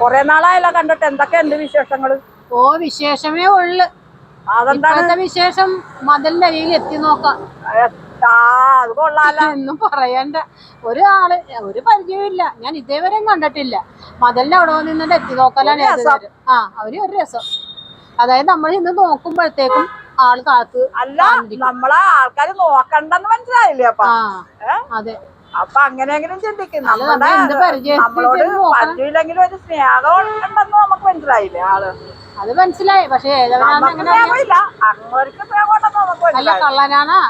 കൊറേ നാളായല്ലോ കണ്ടിട്ട്. എന്തൊക്കെ എന്തൊക്കെയുണ്ട് വിശേഷങ്ങൾ? ഓ വിശേഷമേ ഉള്ളു. അതെന്താ വിശേഷം മതിലിന്റെ അരികിൽ എത്തി നോക്കാം. അത് കൊള്ളാല. ഒന്നും പറയണ്ട. ഒരാൾ ഒരു പരിചയമില്ല ഞാൻ ഇതേവരെയും കണ്ടിട്ടില്ല. മതിലിന്റെ അവിടെ നിന്നിട്ട് എത്തി നോക്കലാണ് ഒരു ആ അവർ ഒരു രസം. അതായത് നമ്മൾ ഇന്ന് നോക്കുമ്പോഴത്തേക്കും ആൾ കാത്ത് അല്ല നമ്മളെ ആൾക്കാര് നോക്കണ്ടെന്ന് മനസ്സിലായില്ലേ അപ്പൊ? അതെ. അപ്പൊ അങ്ങനെയെങ്കിലും ചിന്തിക്കും. അല്ല, നമ്മുടെ നമ്മൾ എന്ത് പരിചയത്തിൽ നമ്മളോട്? പരിചയമില്ലെങ്കിലും ഒരു സ്നേഹം ഉണ്ടെന്ന് നമുക്ക് മനസ്സിലായില്ലേ ആൾ? അത് മനസ്സിലായി. പക്ഷേ അല്ല കള്ളനാണാ?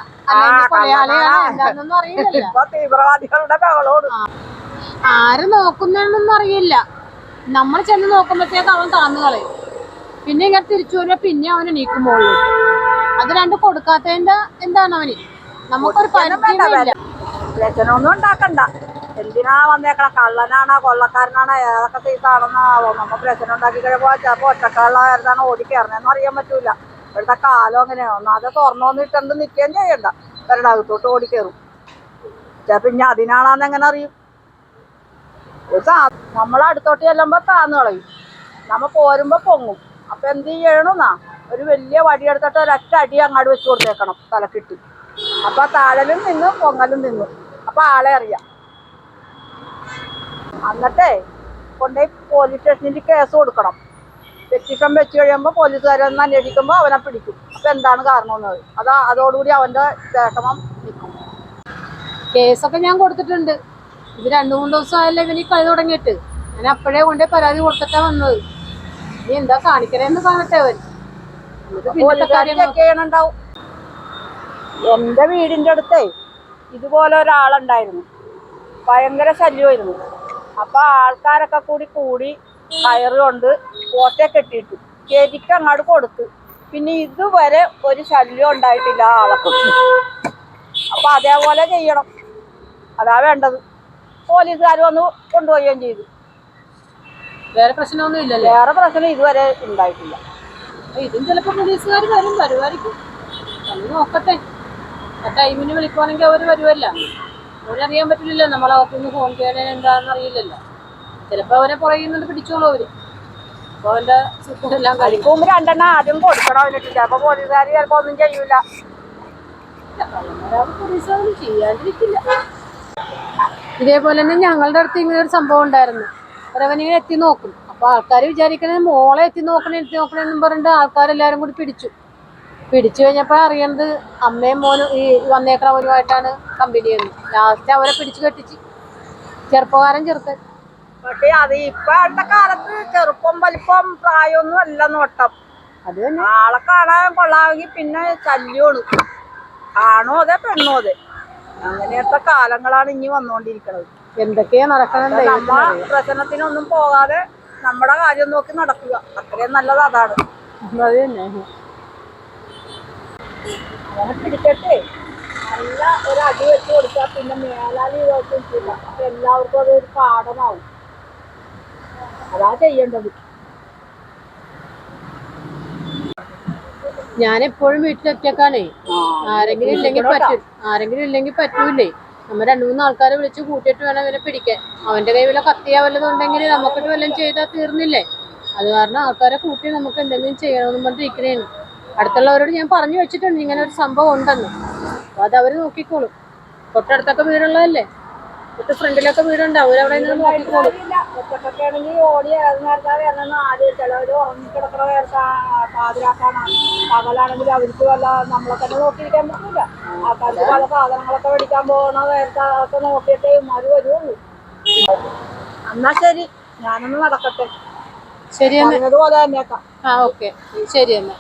തീവ്രവാദികളുടെ ബഹളോട്. ആര് നോക്കുന്നതെന്നൊന്നും അറിയില്ല. നമ്മൾ ചെന്ന് നോക്കുമ്പോഴത്തേക്ക് അവൻ താന്നു കളയും. പിന്നെ ഇങ്ങനെ തിരിച്ചു വരുമ്പോ പിന്നെ അവന് നീക്കുമ്പോഴുള്ളൂ അത് രണ്ട് കൊടുക്കാത്തതിന്റെ എന്താണ് അവന്? നമുക്കൊരു ഉണ്ടാക്കണ്ട. എന്തിനാ വന്നേക്കണ? കള്ളനാണോ? കൊള്ളക്കാരനാണോ? ഏതൊക്കെ സീസാണെന്നാവോ? നമ്മൾ പ്രശ്നം ഉണ്ടാക്കി കഴിയുമ്പോ ചിലപ്പോ ഒറ്റക്കാളായിരുന്നാണ് ഓടിക്കയറണെന്ന് അറിയാൻ പറ്റൂല. ഇപ്പോഴത്തെ കാലം അങ്ങനെയാണ്. ഒന്നാമത് തുറന്നോന്ന് ഇട്ടുണ്ട് നിൽക്കുകയും ചെയ്യണ്ട. വരണ്ട അകത്തോട്ട് ഓടിക്കയറും ഇനി അതിനാണാന്ന് എങ്ങനെ അറിയും? നമ്മൾ അടുത്തോട്ട് ചെല്ലുമ്പോ താന്ന് കളയും. നമ്മ പോരുമ്പോ പൊങ്ങും. അപ്പൊ എന്ത് ചെയ്യണമെന്നാ ഒരു വലിയ വടി എടുത്തിട്ട് ഒരൊറ്റ അടി അങ്ങാട് വെച്ച് കൊടുത്തേക്കണം തലക്കിട്ട്. അപ്പൊ താഴലും നിന്ന് പൊങ്ങലും നിന്നു അപ്പൊ ആളെ അറിയാം. എന്നിട്ടേ കൊണ്ടുപോയി പോലീസ് സ്റ്റേഷനിൽ കേസ് കൊടുക്കണം. വ്യക്തിക്കം വെച്ച് കഴിയുമ്പോൾ പോലീസുകാരൊന്ന് അന്വേഷിക്കുമ്പോൾ അവനെ പിടിക്കും. അപ്പൊ എന്താണ് കാരണം എന്നത് അതാ അതോടുകൂടി അവന്റെ വിഷമം നിൽക്കും. കേസൊക്കെ ഞാൻ കൊടുത്തിട്ടുണ്ട്. ഇത് രണ്ടു മൂന്ന് ദിവസമായല്ലേ ഇവന് കളി തുടങ്ങിയിട്ട്. ഞാൻ അപ്പോഴേ കൊണ്ടേ പരാതി കൊടുത്തിട്ടാ വന്നത്. ഇനി എന്താ കാണിക്കണേന്ന് കാണട്ടെ അവൻ. എന്റെ വീടിന്റെ അടുത്തേ ഇതുപോലെ ഒരാളുണ്ടായിരുന്നു. ഭയങ്കര ശല്യമായിരുന്നു. അപ്പൊ ആൾക്കാരൊക്കെ കൂടി കൂടി കയറ് കൊണ്ട് കോട്ടയെ കെട്ടിയിട്ടു ശരിക്കും അങ്ങോട്ട് കൊടുത്ത്. പിന്നെ ഇതുവരെ ഒരു ശല്യം ഉണ്ടായിട്ടില്ല ആളൊക്കെ ആളെ അപ്പൊ അതേപോലെ ചെയ്യണം. അതാ വേണ്ടത്. പോലീസുകാർ വന്ന് കൊണ്ടുപോവുകയും ചെയ്തു. വേറെ പ്രശ്നമൊന്നും ഇല്ല വേറെ പ്രശ്നം ഇതുവരെ ഉണ്ടായിട്ടില്ല. ഇതും ചിലപ്പോ പോലീസുകാർ വരും. വരുമായിരിക്കും നോക്കട്ടെ. ആ ടൈമിന് വിളിക്കുവാണെങ്കിൽ അവർ വരുമല്ല അവരറിയാൻ പറ്റില്ലല്ലോ നമ്മളകത്തുനിന്ന് ഫോൺ ചെയ്യണേ എന്താണെന്ന് അറിയില്ലല്ലോ. ചിലപ്പോ അവനെ പുറകിൽ പിടിച്ചോളൂ അവർ. അപ്പൊ അവന്റെ സുഖമെല്ലാം കഴിക്കും രണ്ടെണ്ണം ആദ്യം കൊടുക്കണം അവനിട്ട് ചിലപ്പോ പോലീസുകാർ ചിലപ്പോ ഒന്നും ചെയ്യൂല. പോലീസുകാരും ചെയ്യാണ്ടിരിക്കില്ല. ഇതേപോലെ തന്നെ ഞങ്ങളുടെ അടുത്ത് ഇങ്ങനെ ഒരു സംഭവം ഉണ്ടായിരുന്നു. അവരവനിങ്ങനെ എത്തി നോക്കും. അപ്പൊ ആൾക്കാർ വിചാരിക്കണത് മോളെ എത്തി നോക്കണേ എത്തി നോക്കണേ എന്നും പറഞ്ഞിട്ട് ആൾക്കാരെല്ലാരും കൂടി പിടിച്ചു. പിടിച്ചു കഴിഞ്ഞപ്പോൾ അറിയണത് അമ്മയും മോനും ഈ വന്നേക്കണവരുമായിട്ടാണ് കമ്പനി ചെയ്യുന്നത് ലാസ്റ്റ് അവരെ പിടിച്ചു കെട്ടിച്ച്. ചെറുപ്പക്കാരൻ ചെറുക്കൻ. പക്ഷെ അത് ഇപ്പോഴത്തെ കാലത്ത് ചെറുപ്പം വലിപ്പം പ്രായമൊന്നും അല്ല നോട്ടം. അത് ആളെ കാണാൻ കൊള്ളാമെങ്കിൽ പിന്നെ ശല്യമാണ്. ആണോ അതെ പെണ്ണോ അതെ. അങ്ങനത്തെ കാലങ്ങളാണ് ഇനി വന്നുകൊണ്ടിരിക്കുന്നത് എന്തൊക്കെയാ നടക്കണം നമ്മ പ്രശ്നത്തിനൊന്നും പോകാതെ നമ്മുടെ കാര്യം നോക്കി നടക്കുക. അത്രയും നല്ലത് അതാണ്. അത് തന്നെ. അവനെ പിടിച്ചിട്ട് നല്ല ഒരു അടി വെച്ച് കൊടുത്താൽ പിന്നെ മേലാലി ഇല്ല. അപ്പൊ എല്ലാവർക്കും അതൊരു പാഠമാവും. അതാ ചെയ്യേണ്ടത്. ഞാൻ എപ്പോഴും വീട്ടിലൊറ്റക്കാണേ ആരെങ്കിലും ഇല്ലെങ്കിൽ പറ്റും. ആരെങ്കിലും ഇല്ലെങ്കിൽ പറ്റൂലേ നമ്മൾ രണ്ടു മൂന്ന് ആൾക്കാരെ വിളിച്ച് കൂട്ടിയിട്ട് വേണം ഇവനെ പിടിക്കാൻ. അവന്റെ കൈ വല്ല കത്തിയാ വല്ലതുണ്ടെങ്കിൽ നമുക്കിട്ട് വല്ലതും ചെയ്താൽ തീർന്നില്ലേ? അത് കാരണം ആൾക്കാരെ കൂട്ടി നമുക്ക് എന്തെങ്കിലും ചെയ്യണമെന്ന് പറഞ്ഞിരിക്കണേന്ന് അടുത്തുള്ളവരോട് ഞാൻ പറഞ്ഞു വെച്ചിട്ടുണ്ട്. ഇങ്ങനെ ഒരു സംഭവം ഉണ്ടെന്ന്. അപ്പൊ അത് അവർ നോക്കിക്കോളും. തൊട്ടടുത്തൊക്കെ വീടുള്ളതല്ലേ? തൊട്ട് ഫ്രണ്ടിലൊക്കെ വീടുണ്ട് അവരവിടെ നിന്ന് നോക്കിക്കോളും ഒറ്റക്കൊക്കെ ആണെങ്കിൽ ഓടി നേരത്താ വരണമെന്ന് ആദ്യം ചിലവര് ഉറങ്ങിക്കിടക്കണ നേരത്താ പാതിരാക്കാനാണ് പകലാണെങ്കിൽ അവർക്ക് വല്ല നമ്മളെ തന്നെ നോക്കിയിരിക്കാൻ പറ്റില്ല ആൾക്കാർക്ക് പല സാധനങ്ങളൊക്കെ മേടിക്കാൻ പോകണ നേരത്തെ അതൊക്കെ നോക്കിയിട്ടേ ഇമാര് വരുള്ളൂ എന്നാ ശരി. ഞാനൊന്ന് നടക്കട്ടെ. ശരി തന്നെയൊക്കെ. ആ ഓക്കെ. ശരി എന്നാ.